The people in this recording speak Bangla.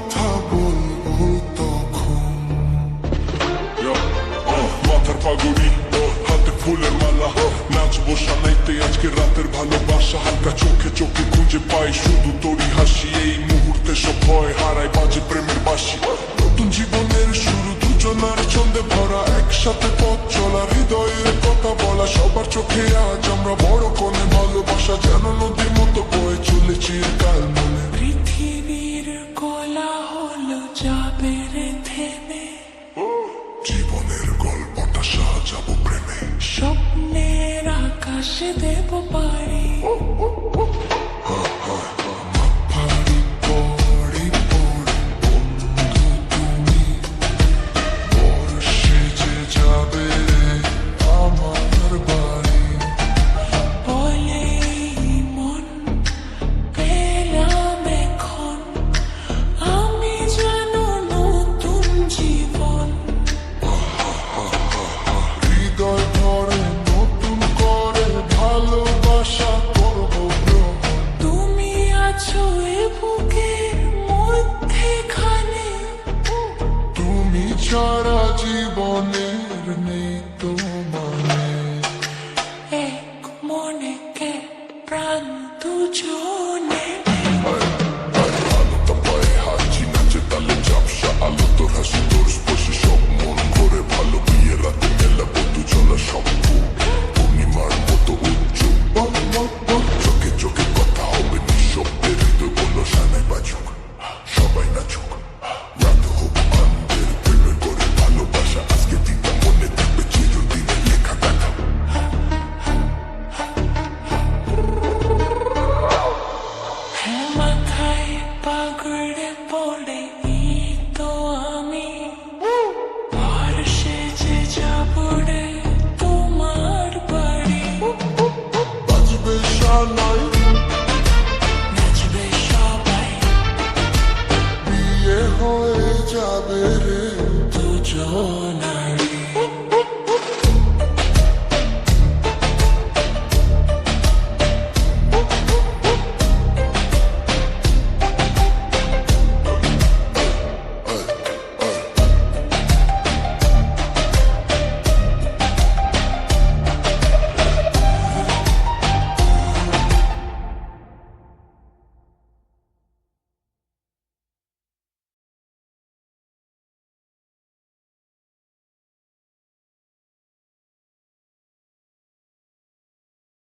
কথা বলব তখন। oh, মাথার পাগুড়ি হাতে ফুলের মালা নাচবো সানাইতে আজকে রাতের ভালোবাসা। হালকা চোখে চোখে খুঁজে পাই, শুধু তোরই হাসি। এই মুহূর্তে সব ভয় হারায় বাজে প্রেমের বাসি নতুন জীবনের শুরু, দুজনার ছন্দে ভরা, একসাথে পথ চলা, হৃদয়ের কথা বলা, সবার চোখে আজ আমরা বড় কোণে ভালোবাসা, যেন নদীর মতো বয়ে চলেছি কাল মনে Lasciate popare. Uh, uh. পাগড়ে পড়ে